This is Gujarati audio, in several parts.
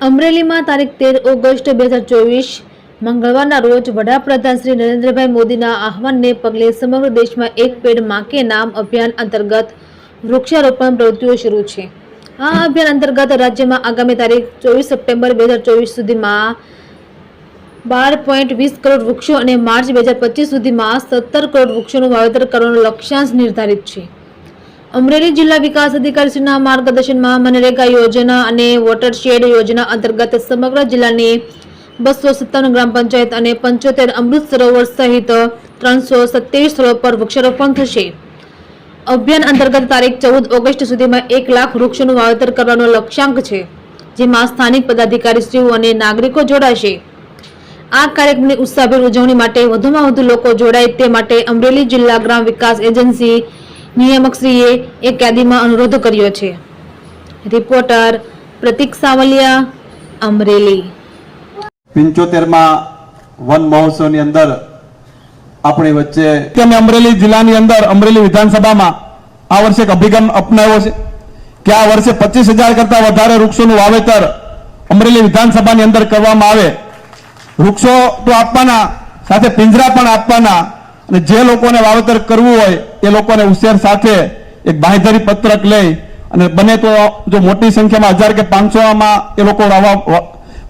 અમરેલીમાં તારીખ તેર ઓગસ્ટ બે હજાર ચોવીસ મંગળવારના રોજ વડાપ્રધાન શ્રી નરેન્દ્રભાઈ મોદીના આહવાનને પગલે સમગ્ર દેશમાં એક પેડ માકે નામ અભિયાન અંતર્ગત વૃક્ષારોપણ પ્રવૃત્તિઓ શરૂ છે. આ અભિયાન અંતર્ગત રાજ્યમાં આગામી તારીખ ચોવીસ સપ્ટેમ્બર બે હજાર ચોવીસ સુધીમાં બાર પોઈન્ટ વીસ કરોડ વૃક્ષો અને માર્ચ બે હજાર પચીસ સુધીમાં સત્તર કરોડ વૃક્ષોનું વાવેતર કરવાનો લક્ષ્યાંશ નિર્ધારિત છે. અમરેલી જિલ્લા વિકાસ અધિકારીશ્રીના માર્ગદર્શનમાં મનરેગા યોજના અને વોટરશેડ યોજના અંતર્ગત સમગ્ર જિલ્લાની બસો સત્તાવન ગ્રામ પંચાયત અને પંચોતેર અમૃત સરોવર સહિત ત્રણસો સત્યાવીસ સ્થળો પર વૃક્ષારોપણ થશે. અભિયાન અંતર્ગત તારીખ ચૌદ ઓગસ્ટ સુધીમાં એક લાખ વૃક્ષોનું વાવેતર કરવાનો લક્ષ્યાંક છે, જેમાં સ્થાનિક પદાધિકારીશ્રીઓ અને નાગરિકો જોડાશે. આ કાર્યક્રમની ઉત્સાહભેર ઉજવણી માટે વધુમાં વધુ લોકો જોડાય તે માટે અમરેલી જિલ્લા ગ્રામ વિકાસ એજન્સી નિયામકશ્રીએ એક યાદીમાં અનુરોધ કર્યો છે. રિપોર્ટર પ્રતિક સાવલિયા, અમરેલી. પંચોતેરમાં વન મહોત્સવની અંદર આપણી વચ્ચે અમે અમરેલી જિલ્લાની અંદર અમરેલી વિધાનસભામાં આ વર્ષે એક અભિગમ અપનાવ્યો છે કે આ વર્ષે પચીસ હજાર કરતા વધારે વૃક્ષોનું વાવેતર અમરેલી વિધાનસભાની અંદર કરવામાં આવે. વૃક્ષો તો આપવાના, સાથે પિંજરા પણ આપવાના. અને જે લોકોને વાવેતર કરવું હોય, એ લોકોને ઉશેર સાથે એક બાંહેધરી પત્રક લઈ અને બને તો જો મોટી સંખ્યામાં હજાર કે પાંચસોમાં એ લોકો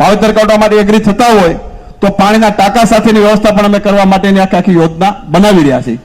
વાવેતર કરવા માટે એગ્રી થતા હોય, તો પાણીના ટાંકા સાથેની વ્યવસ્થા પણ અમે કરવા માટેની આખી આખી યોજના બનાવી રહ્યા છીએ.